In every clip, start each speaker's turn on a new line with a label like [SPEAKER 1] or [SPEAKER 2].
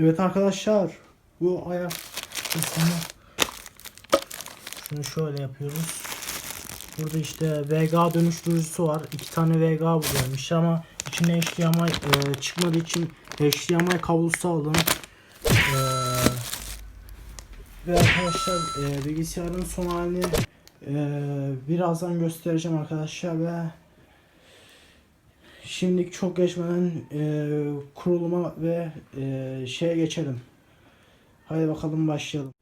[SPEAKER 1] Evet arkadaşlar bu ayak kısmını şunu şöyle yapıyoruz. Burada işte VGA dönüştürücüsü var. İki tane VGA buradaymış ama içine HDMI e, çıkmadığı için HDMI kablosu aldım. E, ve arkadaşlar e, bilgisayarın son halini e, birazdan göstereceğim arkadaşlar ve Şimdilik çok geçmeden e, kuruluma ve e, şeye geçelim. Haydi bakalım başlayalım.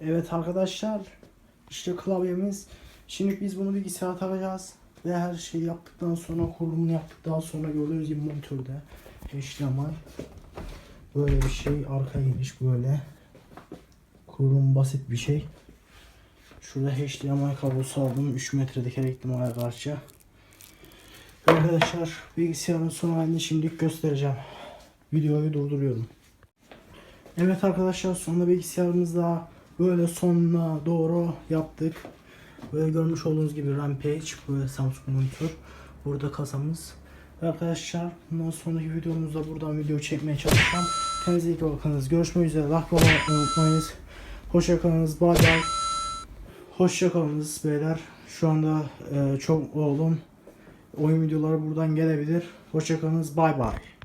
[SPEAKER 1] Evet arkadaşlar işte klavyemiz. Şimdi biz bunu bilgisayara takacağız. Ve her şeyi yaptıktan sonra kurulumunu yaptıktan sonra gördüğünüz gibi monitörde HDMI böyle bir şey arka giriş böyle kurulum basit bir şey. Şurada HDMI kablosu aldım 3 metredeki ihtimale karşı. Arkadaşlar bilgisayarın son halini şimdilik göstereceğim. Videoyu durduruyorum. Evet arkadaşlar sonunda bilgisayarımızda böyle sonuna doğru yaptık. Böyle görmüş olduğunuz gibi Rampage böyle Samsung monitör. Burada kasamız. Arkadaşlar bundan sonraki videomuzda buradan video çekmeye çalışacağım. Kendinize iyi bakınız. Görüşmek üzere. Like ve unutmayınız. Hoşçakalınız. Bye bye. Hoşçakalınız beyler. Şu anda e, çok oğlum oyun videoları buradan gelebilir. Hoşçakalınız. Bay bay.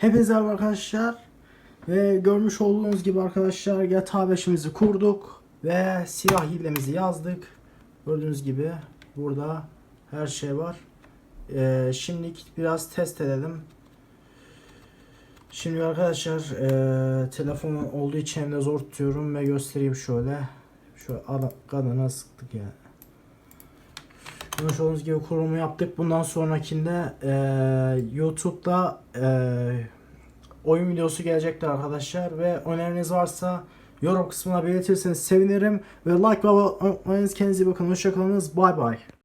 [SPEAKER 1] Hepinize merhaba arkadaşlar. Ve görmüş olduğunuz gibi arkadaşlar GTA 5'imizi kurduk. Ve silah hilemizi yazdık. Gördüğünüz gibi burada her şey var. Ee, şimdilik biraz test edelim. Şimdi arkadaşlar ee, telefon olduğu için elimde zor tutuyorum ve göstereyim şöyle. Şöyle ara, kadına sıktık yani. Görmüş olduğunuz gibi kurumu yaptık. Bundan sonrakinde eee YouTube'da eee oyun videosu gelecektir arkadaşlar. Ve öneriniz varsa yorum kısmına belirtirseniz sevinirim. Ve like ve abone olmayı kendinize bakın. Hoşçakalınız. Bay bay.